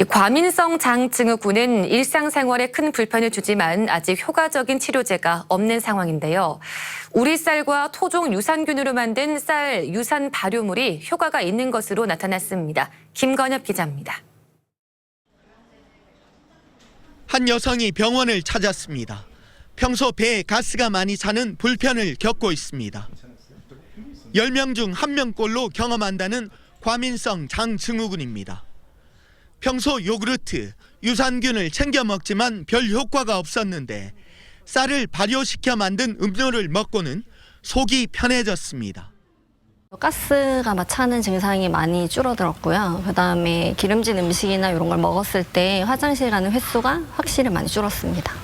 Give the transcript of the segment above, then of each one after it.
이 과민성 장 증후군은 일상생활에 큰 불편을 주지만 아직 효과적인 치료제가 없는 상황인데요. 우리 쌀과 토종 유산균으로 만든 쌀 유산 발효물이 효과가 있는 것으로 나타났습니다. 김건엽 기자입니다. 한 여성이 병원을 찾았습니다. 평소 배에 가스가 많이 차는 불편을 겪고 있습니다. 10명 중 1명꼴로 경험한다는 과민성 장 증후군입니다. 평소 요구르트, 유산균을 챙겨 먹지만 별 효과가 없었는데 쌀을 발효시켜 만든 음료를 먹고는 속이 편해졌습니다. 가스가 막 차는 증상이 많이 줄어들었고요. 그다음에 기름진 음식이나 이런 걸 먹었을 때 화장실 가는 횟수가 확실히 많이 줄었습니다.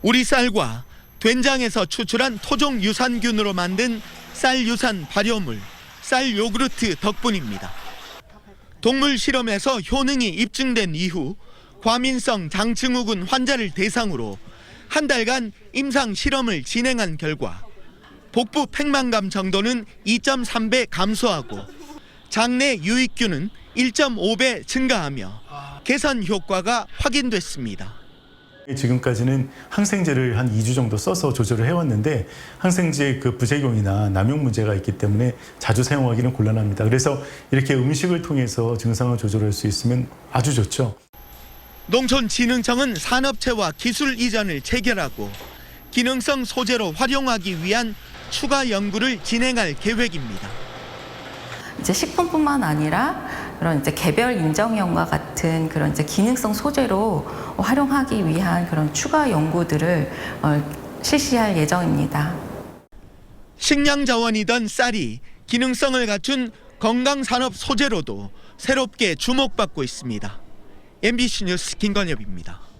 우리 쌀과 된장에서 추출한 토종 유산균으로 만든 쌀 유산 발효물, 쌀 요구르트 덕분입니다. 동물 실험에서 효능이 입증된 이후 과민성 장증후군 환자를 대상으로 한 달간 임상 실험을 진행한 결과 복부 팽만감 정도는 2.3배 감소하고 장내 유익균은 1.5배 증가하며 개선 효과가 확인됐습니다. 지금까지는 항생제를 한 2주 정도 써서 조절을 해왔는데 항생제 그 부작용이나 남용 문제가 있기 때문에 자주 사용하기는 곤란합니다. 그래서 이렇게 음식을 통해서 증상을 조절할 수 있으면 아주 좋죠. 농촌진흥청은 산업체와 기술 이전을 체결하고 기능성 소재로 활용하기 위한 추가 연구를 진행할 계획입니다. 이제 식품뿐만 아니라 그런 이제 개별 인정형과 같은 그런 이제 기능성 소재로 활용하기 위한 그런 추가 연구들을 어, 실시할 예정입니다. 식량 자원이던 쌀이 기능성을 갖춘 건강 산업 소재로도 새롭게 주목받고 있습니다. MBC 뉴스 김건엽입니다.